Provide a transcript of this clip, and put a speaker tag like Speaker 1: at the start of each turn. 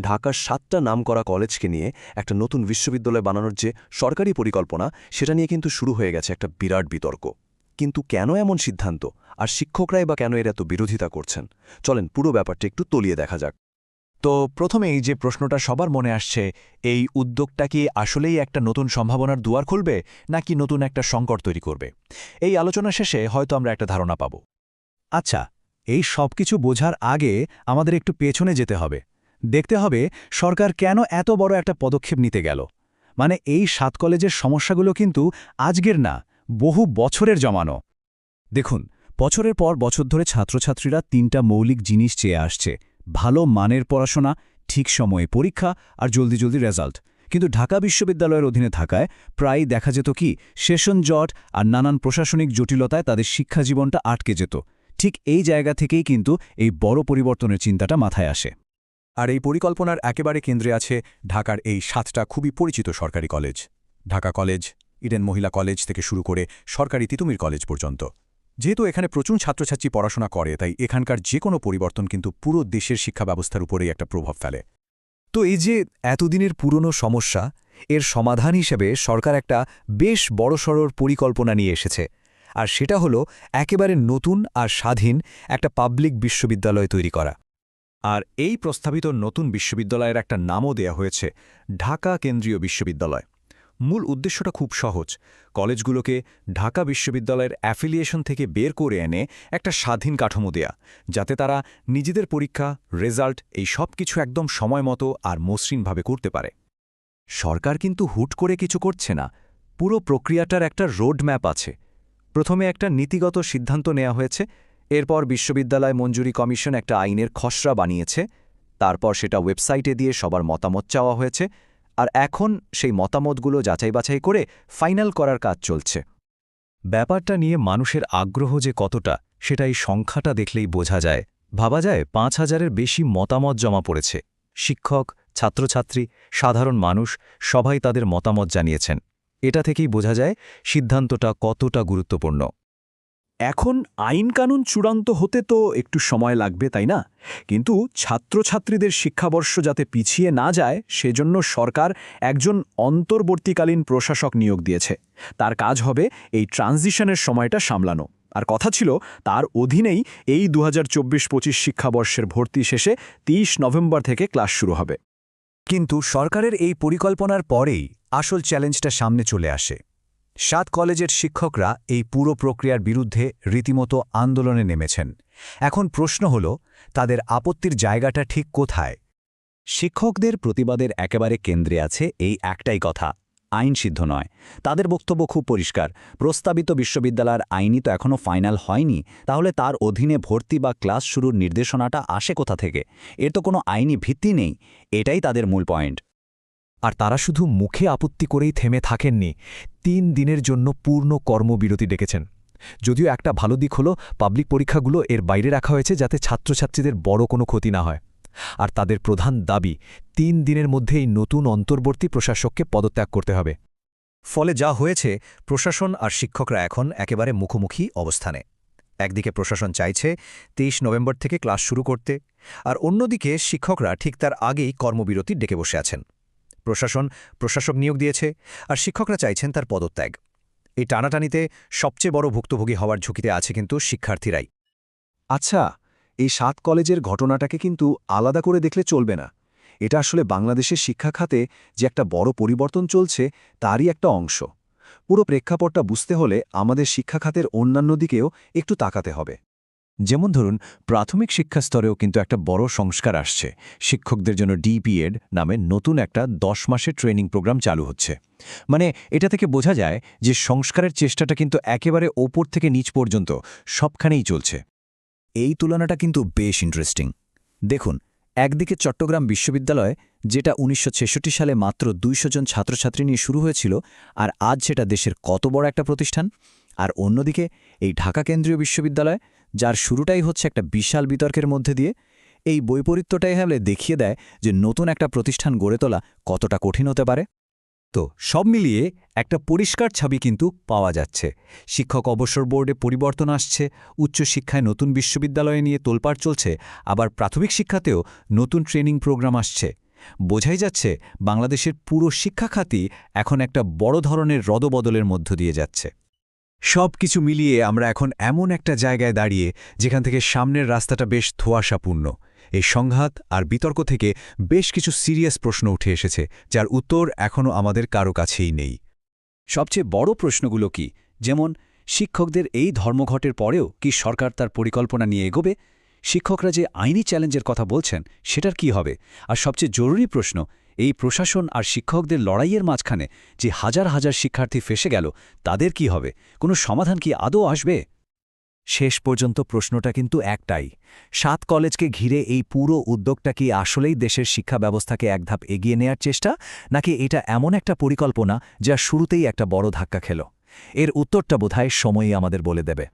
Speaker 1: ঢাকার সাতটা নামকরা কলেজকে নিয়ে একটা নতুন বিশ্ববিদ্যালয় বানানোর যে সরকারি পরিকল্পনা, সেটা নিয়ে কিন্তু শুরু হয়ে গেছে একটা বিরাট বিতর্ক। কিন্তু কেন এমন সিদ্ধান্ত? আর শিক্ষকরাই বা কেন এর এত বিরোধিতা করছেন? চলেন পুরো ব্যাপারটা একটু তলিয়ে দেখা যাক।
Speaker 2: তো প্রথমেই যে প্রশ্নটা সবার মনে আসছে, এই উদ্যোগটা কি আসলেই একটা নতুন সম্ভাবনার দুয়ার খুলবে, নাকি নতুন একটা সংকট তৈরি করবে? এই আলোচনা শেষে হয়তো আমরা একটা ধারণা পাব। আচ্ছা এই সব কিছু বোঝার আগে আমাদের একটু পেছনে যেতে হবে। দেখতে হবে সরকার কেন এত বড় একটা পদক্ষেপ নিতে গেল। মানে এই সাত কলেজের সমস্যাগুলো কিন্তু আজকের না, বহু বছরের জমানো। দেখুন, বছরের পর বছর ধরে ছাত্রছাত্রীরা তিনটা মৌলিক জিনিস চেয়ে আসছে। ভালো মানের পড়াশোনা, ঠিক সময়ে পরীক্ষা আর জলদি জলদি রেজাল্ট। কিন্তু ঢাকা বিশ্ববিদ্যালয়ের অধীনে থাকায় প্রায় দেখা যেত কি, সেশন জট আর নানান প্রশাসনিক জটিলতায় তাদের শিক্ষা জীবনটা আটকে যেত। ঠিক এই জায়গা থেকেই কিন্তু এই বড় পরিবর্তনের চিন্তাটা মাথায় আসে। আর এই পরিকল্পনার একেবারে কেন্দ্রে আছে ঢাকার এই সাতটা খুবই পরিচিত সরকারি college. Dhaka college, Eden Mohila college থেকে শুরু করে সরকারি তিতুমির কলেজ পর্যন্ত। যেহেতু এখানে প্রচুর ছাত্রছাত্রী পড়াশোনা করে, তাই এখানকার যে কোনো পরিবর্তন কিন্তু পুরো দেশের শিক্ষা ব্যবস্থার উপরেই একটা প্রভাব ফেলে। তো এই যে এতদিনের পুরনো সমস্যা, এর সমাধান হিসেবে সরকার একটা বেশ বড়সড়র পরিকল্পনা নিয়ে এসেছে। আর সেটা হলো একেবারে নতুন আর স্বাধীন একটা পাবলিক বিশ্ববিদ্যালয় তৈরি করা। আর এই প্রস্তাবিত নতুন বিশ্ববিদ্যালয়ের একটা নামও দেয়া হয়েছে, ঢাকা কেন্দ্রীয় বিশ্ববিদ্যালয়। মূল উদ্দেশ্যটা খুব সহজ। কলেজগুলোকে ঢাকা বিশ্ববিদ্যালয়ের অ্যাফিলিয়েশন থেকে বের করে এনে একটা স্বাধীন কাঠামো দেয়া, যাতে তারা নিজেদের পরীক্ষা, রেজাল্ট, এই সব কিছু একদম সময় মতো আর মসৃণভাবে করতে পারে। সরকার কিন্তু হুট করে কিছু করছে না। পুরো প্রক্রিয়াটার একটা রোড ম্যাপ আছে। প্রথমে একটা নীতিগত সিদ্ধান্ত নেওয়া হয়েছে এরপর বিশ্ববিদ্যালয় মঞ্জুরি কমিশন একটা আইনের খসড়া বানিয়েছে। তারপর সেটা ওয়েবসাইটে দিয়ে সবার মতামত চাওয়া হয়েছে। আর এখন সেই মতামতগুলো যাচাই বাছাই করে ফাইনাল করার কাজ চলছে। ব্যাপারটা নিয়ে মানুষের আগ্রহ যে কতটা, সেটা এই সংখ্যাটা দেখলেই বোঝা যায়। ভাবা যায় পাঁচ হাজারের বেশি মতামত জমা পড়েছে। শিক্ষক, ছাত্রছাত্রী, সাধারণ মানুষ, সবাই তাদের মতামত জানিয়েছেন। এটা থেকেই বোঝা যায় সিদ্ধান্তটা কতটা গুরুত্বপূর্ণ। এখন আইন কানুন চূড়ান্ত হতে তো একটু সময় লাগবে, তাই না? কিন্তু ছাত্রছাত্রীদের শিক্ষাবর্ষ যাতে পিছিয়ে না যায়, সেজন্য সরকার একজন অন্তর্বর্তীকালীন প্রশাসক নিয়োগ দিয়েছে। তার কাজ হবে এই ট্রানজিশনের সময়টা সামলানো। আর কথা ছিল, তার অধীনেই এই দু হাজার চব্বিশ পঁচিশ শিক্ষাবর্ষের ভর্তি শেষে ৩০ নভেম্বর থেকে ক্লাস শুরু হবে। কিন্তু সরকারের এই পরিকল্পনার পরেই আসল চ্যালেঞ্জটা সামনে চলে আসে। সাত কলেজের শিক্ষকরা এই পুরো প্রক্রিয়ার বিরুদ্ধে রীতিমতো আন্দোলনে নেমেছেন। এখন প্রশ্ন হল, তাদের আপত্তির জায়গাটা ঠিক কোথায়? শিক্ষকদের প্রতিবাদের একেবারে কেন্দ্রে আছে এই একটাই কথা, আইন সিদ্ধ নয়। তাদের বক্তব্য খুব পরিষ্কার, প্রস্তাবিত বিশ্ববিদ্যালয়ের আইনই তো এখনও ফাইনাল হয়নি, তাহলে তার অধীনে ভর্তি বা ক্লাস শুরুর নির্দেশনাটা আসে কোথা থেকে? এর তো কোনো আইনি ভিত্তি নেই, এটাই তাদের মূল পয়েন্ট। আর তারা শুধু মুখে আপত্তি করেই থেমে থাকেননি, তিন দিনের জন্য পূর্ণ কর্মবিরতি ডেকেছেন। যদিও একটা ভালো দিক হলো, পাবলিক পরীক্ষাগুলো এর বাইরে রাখা হয়েছে যাতে ছাত্রছাত্রীদের বড় কোনো ক্ষতি না হয়। আর তাদের প্রধান দাবি, তিন দিনের মধ্যেই নতুন অন্তর্বর্তী প্রশাসককে পদত্যাগ করতে হবে। ফলে যা হয়েছে, প্রশাসন আর শিক্ষকরা এখন একেবারে মুখোমুখি অবস্থানে। একদিকে প্রশাসন চাইছে ২৩ নভেম্বর থেকে ক্লাস শুরু করতে, আর অন্যদিকে শিক্ষকরা ঠিক তার আগেই কর্মবিরতি ডেকে বসে আছেন। প্রশাসন প্রশাসক নিয়োগ দিয়েছে আর শিক্ষকরা চাইছেন তার পদত্যাগ। এই টানাটানিতে সবচেয়ে বড় ভুক্তভোগী হওয়ার ঝুঁকিতে আছে কিন্তু শিক্ষার্থীরাই। আচ্ছা এই সাত কলেজের ঘটনাটাকে কিন্তু আলাদা করে দেখলে চলবে না। এটা আসলে বাংলাদেশের শিক্ষা খাতে যে একটা বড় পরিবর্তন চলছে, তারই একটা অংশ। পুরো প্রেক্ষাপটটা বুঝতে হলে আমাদের শিক্ষা খাতের অন্যান্য দিকেও একটু তাকাতে হবে। যেমন ধরুন, প্রাথমিক শিক্ষা স্তরেও কিন্তু একটা বড় সংস্কার আসছে। শিক্ষকদের জন্য ডিপিএড নামে নতুন একটা দশ মাসের ট্রেনিং প্রোগ্রাম চালু হচ্ছে। মানে এটা থেকে বোঝা যায় যে সংস্কারের চেষ্টাটা কিন্তু একেবারে ওপর থেকে নিচ পর্যন্ত সবখানেই চলছে। এই তুলনাটা কিন্তু বেশ ইন্টারেস্টিং দেখুন, একদিকে চট্টগ্রাম বিশ্ববিদ্যালয়, যেটা উনিশশো ছেষট্টি সালে মাত্র দুইশো জন ছাত্রছাত্রী নিয়ে শুরু হয়েছিল, আর আজ সেটা দেশের কত বড় একটা প্রতিষ্ঠান? আর অন্যদিকে এই ঢাকা কেন্দ্রীয় বিশ্ববিদ্যালয়, যার শুরুটাই হচ্ছে একটা বিশাল বিতর্কের মধ্যে দিয়ে, এই বৈপরীত্যটাই হলে দেখিয়ে দেয় যে নতুন একটা প্রতিষ্ঠান গড়ে তোলা কতটা কঠিন হতে পারে। তো সব মিলিয়ে একটা পরিষ্কার ছবি কিন্তু পাওয়া যাচ্ছে। শিক্ষক অবসর বোর্ডে পরিবর্তন আসছে, উচ্চশিক্ষায় নতুন বিশ্ববিদ্যালয়ে নিয়ে তোলপাড় চলছে, আবার প্রাথমিক শিক্ষাতেও নতুন ট্রেনিং প্রোগ্রাম আসছে। বোঝাই যাচ্ছে বাংলাদেশের পুরো শিক্ষা খাতই এখন একটা বড় ধরনের রদবদলের মধ্য দিয়ে যাচ্ছে। সব কিছু মিলিয়ে আমরা এখন এমন একটা জায়গায় দাঁড়িয়ে যেখান থেকে সামনের রাস্তাটা বেশ ধোয়াশাপূর্ণ। এই সংঘাত আর বিতর্ক থেকে বেশ কিছু সিরিয়াস প্রশ্ন উঠে এসেছে, যার উত্তর এখনও আমাদের কারও কাছেই নেই।
Speaker 3: সবচেয়ে বড় প্রশ্নগুলো কি? যেমন, শিক্ষকদের এই ধর্মঘটের পরেও কি সরকার তার পরিকল্পনা নিয়ে এগোবে? শিক্ষকরা যে আইনি চ্যালেঞ্জের কথা বলছেন, সেটার কি হবে? আর সবচেয়ে জরুরি প্রশ্ন এই প্রশাসন আর শিক্ষকদের লড়াইয়ের মাঝখানে যে হাজার হাজার শিক্ষার্থী ফেসে গেল, তাদের কি হবে? কোনো সমাধান কি আদৌ আসবে?
Speaker 2: শেষ পর্যন্ত প্রশ্নটা কিন্তু একটাই। সাত কলেজকে ঘিরে এই পুরো উদ্যোগটা কি আসলেই দেশের শিক্ষা ব্যবস্থাকে এক ধাপ এগিয়ে নেয়ার চেষ্টা, নাকি এটা এমন একটা পরিকল্পনা যা শুরুতেই একটা বড় ধাক্কা খেল? এর উত্তরটা বোধহয় সময়ই আমাদের বলে দেবে।